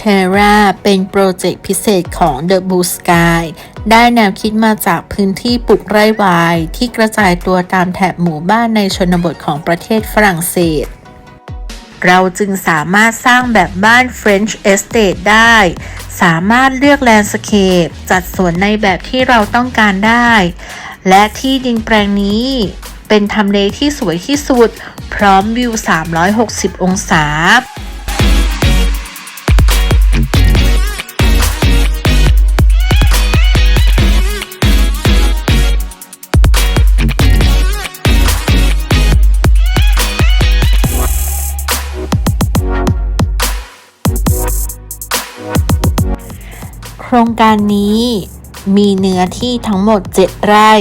Terra เป็นโปรเจกต์พิเศษของ The Blue Sky ได้แนวคิดมาจากพื้นที่ปลูกไร่ไวน์ที่กระจายตัวตามแถบหมู่บ้านในชนบทของประเทศฝรั่งเศส เราจึงสามารถสร้างแบบบ้าน French Estate ได้ สามารถเลือกแลนด์สเคปจัดสวนในแบบที่เราต้องการได้ และที่ดินแปลงนี้เป็นทำเลที่สวยที่สุด พร้อมวิว 360 องศา ครงการนี้มีเนื้อที่ทั้งหมด 7 ไร่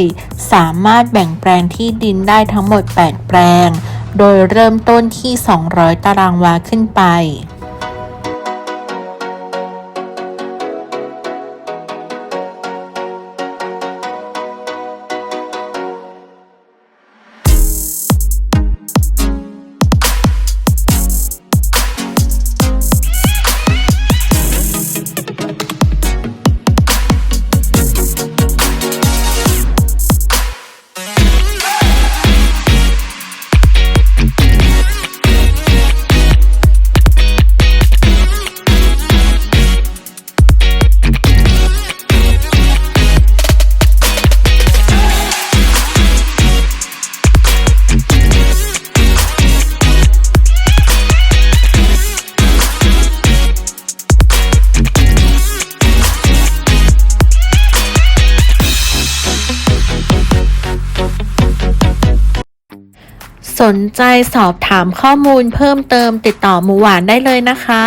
สามารถแบ่งแปลงที่ดินได้ทั้งหมด 8 แปลง โดยเริ่มต้นที่ 200 ตารางวาขึ้นไป สนใจสอบถามข้อมูลเพิ่มเติมติดต่อหมูหวานได้เลยนะคะ